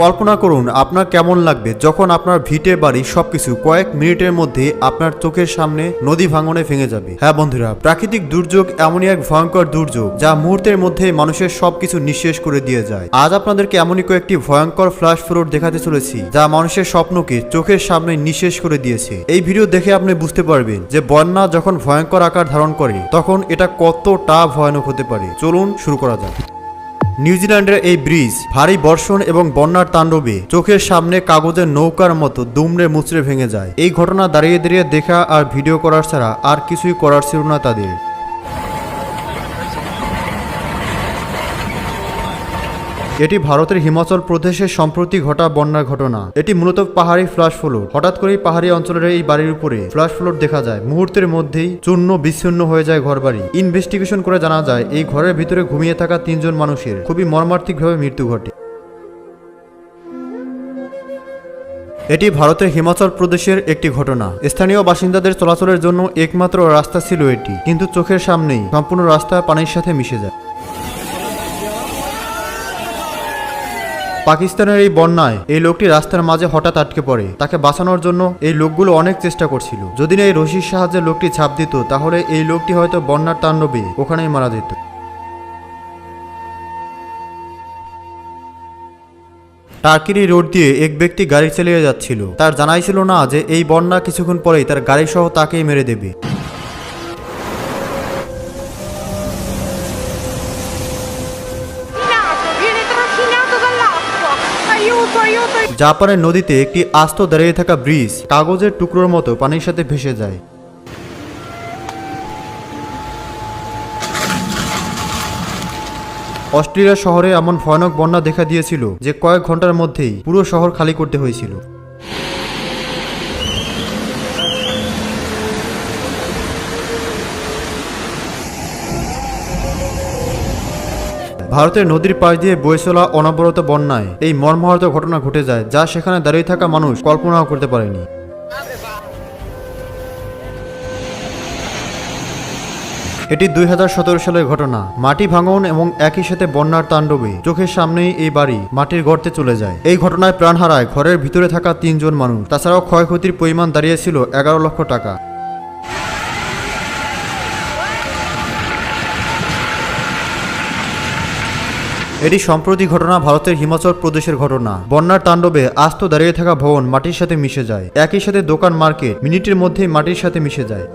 কল্পনা করুন, আপনার কেমন লাগবে? যখন আপনার ভিটে বাড়ি সবকিছু কয়েক মিনিটের মধ্যে আপনার চোখের সামনে নদী ভাঙনে ভেঙে যাবে। হ্যাঁ বন্ধুরা, প্রাকৃতিক দুর্যোগ এমনই এক ভয়ঙ্কর দুর্যোগ যা মুহূর্তের মধ্যে মানুষের সবকিছু নিঃশেষ করে দিয়ে যায়। আজ আপনাদেরকে এমনই কয়েকটি ভয়ঙ্কর ফ্ল্যাশ ফ্লোর দেখাতে চলেছি, যা মানুষের স্বপ্নকে চোখের সামনে নিঃশেষ করে দিয়েছে। এই ভিডিও দেখে আপনি বুঝতে পারবেন যে বন্যা যখন ভয়ঙ্কর আকার ধারণ করে, তখন এটা কতটা ভয়ানক হতে পারে। চলুন শুরু করা যাক। নিউজিল্যান্ডের এই ব্রিজ ভারী বর্ষণ এবং বন্যার তাণ্ডবে চোখের সামনে কাগজের নৌকার মতো দুমড়ে মুচড়ে ভেঙে যায়। এই ঘটনা দাঁড়িয়ে দাঁড়িয়ে দেখা আর ভিডিও করার ছাড়া আর কিছুই করার ছিল না তাদের। এটি ভারতের হিমাচল প্রদেশে সম্প্রতি ঘটা বন্যার ঘটনা। এটি মূলত পাহাড়ি ফ্লাশ ফ্লোড হঠাৎ করেই পাহাড়ি অঞ্চলের এই বাড়ির উপরে ফ্লাশ ফ্লোড দেখা যায়। মুহূর্তের মধ্যেই চূর্ণ বিচ্ছিন্ন হয়ে যায় ঘরবাড়ি। ইনভেস্টিগেশন করে জানা যায়, এই ঘরের ভিতরে ঘুমিয়ে থাকা তিনজন মানুষের খুবই মর্মার্থিকভাবে মৃত্যু ঘটে। এটি ভারতের হিমাচল প্রদেশের একটি ঘটনা। স্থানীয় বাসিন্দাদের চলাচলের জন্য একমাত্র রাস্তা ছিল এটি। কিন্তু চোখের সামনেই সম্পূর্ণ রাস্তা পানির সাথে মিশে যায়। পাকিস্তানের এই বন্যায় এই লোকটি রাস্তার মাঝে হঠাৎ আটকে পড়ে। তাকে বাঁচানোর জন্য এই লোকগুলো অনেক চেষ্টা করছিল। যদি না এই রশির সাহায্যে লোকটি ছাপ দিত, তাহলে এই লোকটি হয়তো বন্যার তাণ্ডবে ওখানেই মারা যেত। টার্কিরি রোড দিয়ে এক ব্যক্তি গাড়ি চালিয়ে যাচ্ছিল। তার জানাই ছিল না যে এই বন্যা কিছুক্ষণ পরেই তার গাড়ি সহ তাকেই মেরে দেবে। জাপানের নদীতে একটি আস্ত দাঁড়িয়ে থাকা ব্রিজ কাগজের টুকরোর মতো পানির সাথে ভেসে যায়। অস্ট্রেলিয়া শহরে এমন ভয়ানক বন্যা দেখা দিয়েছিল যে কয়েক ঘণ্টার মধ্যেই পুরো শহর খালি করতে হয়েছিল। ভারতের নদীর পাশ দিয়ে বয়ে চলা অনবরত বন্যায় এই মর্মাহত ঘটনা ঘটে যায়, যা সেখানে দাঁড়িয়ে থাকা মানুষ কল্পনাও করতে পারেনি। এটি দুই হাজার সতেরো সালের ঘটনা। মাটি ভাঙন এবং একই সাথে বন্যার তাণ্ডবে চোখের সামনেই এই বাড়ি মাটির গর্তে চলে যায়। এই ঘটনায় প্রাণ হারায় ঘরের ভিতরে থাকা তিনজন মানুষ। তাছাড়াও ক্ষয়ক্ষতির পরিমাণ দাঁড়িয়েছিল এগারো লক্ষ টাকা। এটি সম্প্রতি ঘটনা ভারতের হিমাচল প্রদেশের ঘটনা। বন্যার তাণ্ডবে আস্ত দাঁড়িয়ে থাকা ভবন মাটির সাথে মিশে যায়। একই সাথে দোকান মার্কেট মিনিটের মধ্যেই মাটির সাথে মিশে যায়।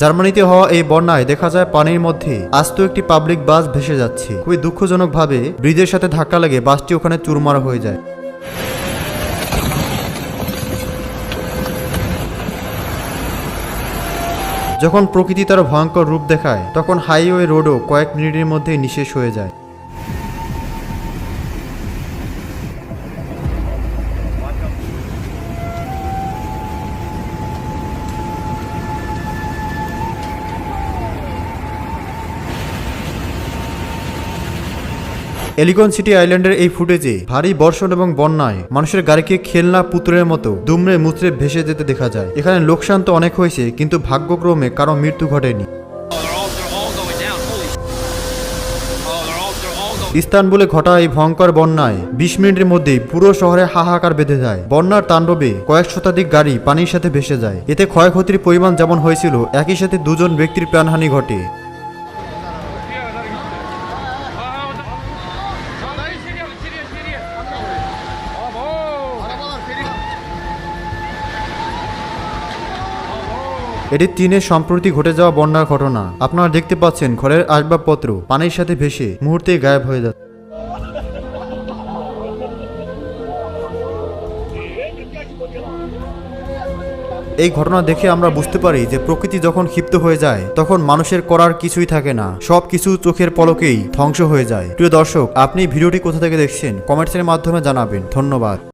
জার্মানিতে হওয়া এই বন্যায় দেখা যায় পানির মধ্যে আস্ত একটি পাবলিক বাস ভেসে যাচ্ছে। খুবই দুঃখজনকভাবে ব্রিজের সাথে ধাক্কা লাগে বাসটি ওখানে চুরমার হয়ে যায়। যখন প্রকৃতি তার ভয়ঙ্কর রূপ দেখায়, তখন হাইওয়ে রোডও কয়েক মিনিটের মধ্যেই নিঃশেষ হয়ে যায়। এলিগন সিটি আইল্যান্ডের এই ফুটেজে ভারী বর্ষণ এবং বন্যায় মানুষের গাড়িকে খেলনা পুতুলের মতো দুমড়ে মুচড়ে ভেসে যেতে দেখা যায়। এখানে লোকসান তো অনেক হয়েছে, কিন্তু ভাগ্যক্রমে কারও মৃত্যু ঘটেনি. ইস্তানবুলে ঘটা এই ভয়ঙ্কর বন্যায় বিশ মিনিটের মধ্যেই পুরো শহরে হাহাকার বেঁধে যায়। বন্যার তাণ্ডবে কয়েক শতাধিক গাড়ি পানির সাথে ভেসে যায়। এতে ক্ষয়ক্ষতির পরিমাণ যেমন হয়েছিল, একই সাথে দুজন ব্যক্তির প্রাণহানি ঘটে। এটি চীনের সম্প্রতি ঘটে যাওয়া বন্যার ঘটনা। আপনারা দেখতে পাচ্ছেন ঘরের আসবাবপত্র, পানির সাথে ভেসে মুহূর্তেই গায়েব হয়ে যাচ্ছে। এই ঘটনা দেখে আমরা বুঝতে পারি যে প্রকৃতি যখন ক্ষিপ্ত হয়ে যায়, তখন মানুষের করার কিছুই থাকে না। সব কিছু চোখের পলকেই ধ্বংস হয়ে যায়। প্রিয় দর্শক, আপনি ভিডিওটি কোথা থেকে দেখছেন? কমেন্টসের মাধ্যমে জানাবেন। ধন্যবাদ।